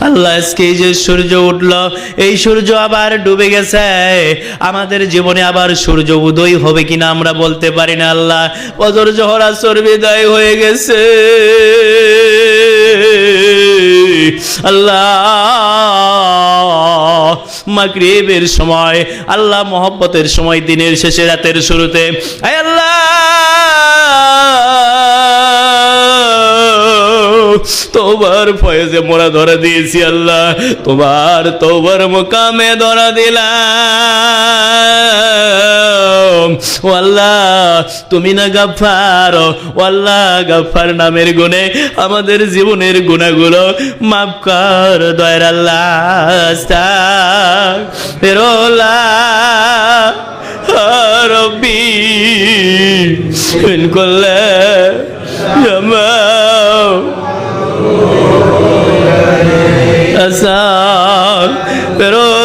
আল্লাহ, আজকে যে সূর্য উঠল, এই সূর্য আবার ডুবে গেছে। আমাদের জীবনে আবার সূর্য উদয় হবে কিনা আমরা বলতে পারি না, আল্লাহ। বদর জহরা সর্বিদায় হয়ে গেছে। আল্লাহ, মাগরিবের সময়, আল্লাহ, মহব্বতের সময়, দিনের শেষে রাতের শুরুতে। আল্লাহ! তোমার ফয়েজে মোরা ধরা দিয়েছি আল্লাহ। তোমার তোমার মোকামে ধরা দিলাম। ও তুমি না গাফার ও আল্লাহ গাফার নামের গুণে আমাদের জীবনের গুণাগুলো মাফ কর, দয়ের আল্লাহ রব্বি করলে জামাও আসার ফেরো